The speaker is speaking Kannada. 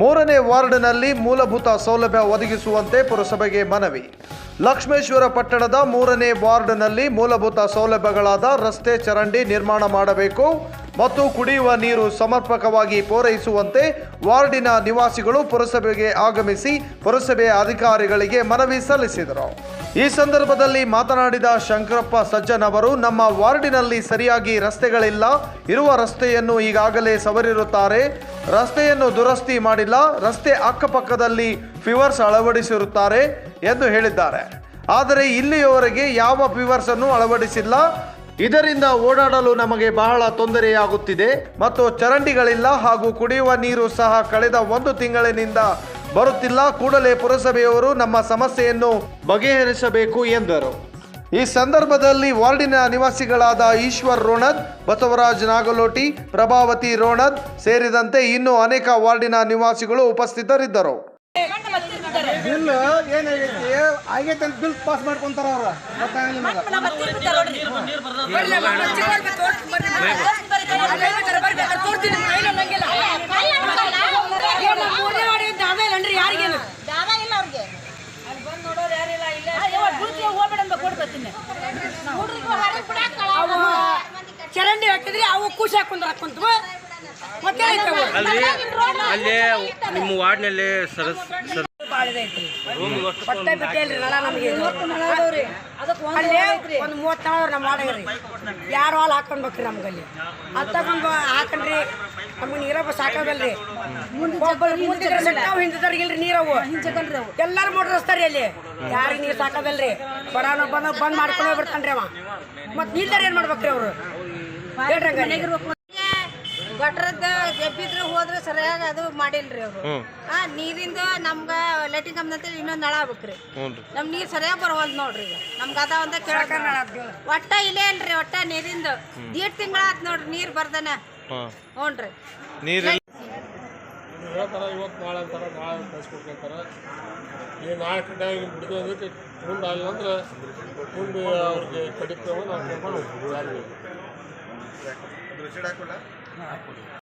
ಮೂರನೇ ವಾರ್ಡ್ನಲ್ಲಿ ಮೂಲಭೂತ ಸೌಲಭ್ಯ ಒದಗಿಸುವಂತೆ ಪುರಸಭೆಗೆ ಮನವಿ. ಲಕ್ಷ್ಮೇಶ್ವರ ಪಟ್ಟಣದ ಮೂರನೇ ವಾರ್ಡ್ನಲ್ಲಿ ಮೂಲಭೂತ ಸೌಲಭ್ಯಗಳಾದ ರಸ್ತೆ ಚರಂಡಿ ನಿರ್ಮಾಣ ಮಾಡಬೇಕು. ಮತ್ತು ಕುಡಿಯುವ ನೀರು ಸಮರ್ಪಕವಾಗಿ ಪೂರೈಸುವಂತೆ ವಾರ್ಡಿನ ನಿವಾಸಿಗಳು ಪುರಸಭೆಗೆ ಆಗಮಿಸಿ ಪುರಸಭೆಯ ಅಧಿಕಾರಿಗಳಿಗೆ ಮನವಿ ಸಲ್ಲಿಸಿದರು. ಈ ಸಂದರ್ಭದಲ್ಲಿ ಮಾತನಾಡಿದ ಶಂಕರಪ್ಪ ಸಜ್ಜನ್ ಅವರು, ನಮ್ಮ ವಾರ್ಡಿನಲ್ಲಿ ಸರಿಯಾಗಿ ರಸ್ತೆಗಳಿಲ್ಲ. ಇರುವ ರಸ್ತೆಯನ್ನು ಈಗಾಗಲೇ ಸವರಿರುತ್ತಾರೆ. ರಸ್ತೆಯನ್ನು ದುರಸ್ತಿ ಮಾಡಿಲ್ಲ. ರಸ್ತೆ ಅಕ್ಕಪಕ್ಕದಲ್ಲಿ ಫಿವರ್ಸ್ ಅಳವಡಿಸಿರುತ್ತಾರೆ ಎಂದು ಹೇಳಿದ್ದಾರೆ. ಆದರೆ ಇಲ್ಲಿಯವರೆಗೆ ಯಾವ ಫಿವರ್ಸ್ ಅನ್ನು ಅಳವಡಿಸಿಲ್ಲ. ಇದರಿಂದ ಓಡಾಡಲು ನಮಗೆ ಬಹಳ ತೊಂದರೆಯಾಗುತ್ತಿದೆ ಮತ್ತು ಚರಂಡಿಗಳಿಲ್ಲ ಹಾಗೂ ಕುಡಿಯುವ ನೀರು ಸಹ ಕಳೆದ ಒಂದು ತಿಂಗಳಿನಿಂದ ಬರುತ್ತಿಲ್ಲ. ಕೂಡಲೇ ಪುರಸಭೆಯವರು ನಮ್ಮ ಸಮಸ್ಯೆಯನ್ನು ಬಗೆಹರಿಸಬೇಕು ಎಂದರು. ಈ ಸಂದರ್ಭದಲ್ಲಿ ವಾರ್ಡಿನ ನಿವಾಸಿಗಳಾದ ಈಶ್ವರ್ ರೋಣದ್, ಬಸವರಾಜ್ ನಾಗಲೋಟಿ, ಪ್ರಭಾವತಿ ರೋಣದ್ ಸೇರಿದಂತೆ ಇನ್ನೂ ಅನೇಕ ವಾರ್ಡಿನ ನಿವಾಸಿಗಳು ಉಪಸ್ಥಿತರಿದ್ದರು. ಬಿಲ್ ಏನಾಗೈತಿ ಆಗೈತೆ ಅಂತ ಬಿಲ್ ಪಾಸ್ ಮಾಡ್ಕೊಂತಾರ ಅವ್ರ ಚರಂಡಿ ಹಾಕಿದ್ರೆ ಅವು ಖುಷಿ ಹಾಕೊಂಡ್ ಹಾಕೊಂತ ಮತ್ತೆ ಆಯ್ತವು. ಅಲ್ಲಿ ನಿಮ್ಮ ವಾರ್ಡ್ನಲ್ಲಿ ಸರಸ್ ಸರ್ ಹೊಟ್ಟೆ ಬಿಟ್ಟೆ ಇಲ್ರಿ ನಳ ನಮಗೆ. ಅಲ್ಲಿ ಒಂದು ಮೂವತ್ತು ನಳ ನಮ್ಮ ಮಾಡಗ್ರಿ ಯಾರು ಹಾಲು ಹಾಕೊಂಡ್ಬೇಕ್ರಿ ನಮ್ಗಲ್ಲಿ ಅದು ತಗೊಂಡು ಹಾಕಣ್ರಿ ನಮ್ಗೆ ನೀರಪ್ಪ ಸಾಕಾಗಲ್ರಿ. ಹಿಂದಿದ್ರಿಗಿಲ್ರಿ ನೀರವು. ಎಲ್ಲಾರು ಮೋಟ್ರ್ ಹಚ್ತಾರಿ ಅಲ್ಲಿ. ಯಾರಿಗೆ ನೀರು ಸಾಕಾಗಲ್ರಿ. ಬಡಾನ ಬಂದ ಬಂದ್ ಮಾಡ್ಕೊಂಡು ಹೋಗ್ಬಿಡ್ತಾನ್ರಿ ಅವ. ಮತ್ ನಿಲ್ದಾರ ಏನ್ ಮಾಡ್ಬೇಕ್ರಿ ಅವ್ರು? ಸರಿಯಾಗಿ ಅದು ಮಾಡಿಲ್ರಿ ಅವರು. ಆ ನೀರಿಂದ ನಮ್ಗ ಲೈಟಿಂಗ್ ಕಂಬದಂತ ಇನ್ನೊಂದು ನಳ ಆಗ್ಬೇಕ್ರಿ. ನಮ್ ನೀರ್ ಸರಿಯಾಗಿ ಬರವಲ್ದು ನೋಡ್ರಿ ಈಗ. ನಮ್ಗ ಅದ ಒಂದ ಕೇಳಕ್ ಒಟ್ಟ ಇಲ್ಲೇ ಇಲ್ರಿ ಒಟ್ಟ ನೀರಿಂದು. ದೀಡ್ ತಿಂಗಳ ಆತ್ ನೋಡ್ರಿ ನೀರ್ ಬರ್ದನ. ಹ್ಞೂನ್ರಿ ನೀರ್ ಹೇಳ್ತಾರ ಇವತ್ತು ನಾಳೆ ಅಂತಾರ ನಾಳೆ ಕಳ್ಸ್ಕೊಡ್ಕೊಂತಾರೆ ಈ ನಾಲ್ಕು ಟೈಮ್ ಬಿಡ್ದು ಅದಕ್ಕೆ ಮುಂದೆ ಆಗಿಲ್ಲ ಅಂದ್ರೆ ಮುಂದೆ ಅವ್ರಿಗೆ ಕಡಿತ ನಾವು ಕರ್ಕೊಂಡು ಹೋಗ್ತೀವಿ.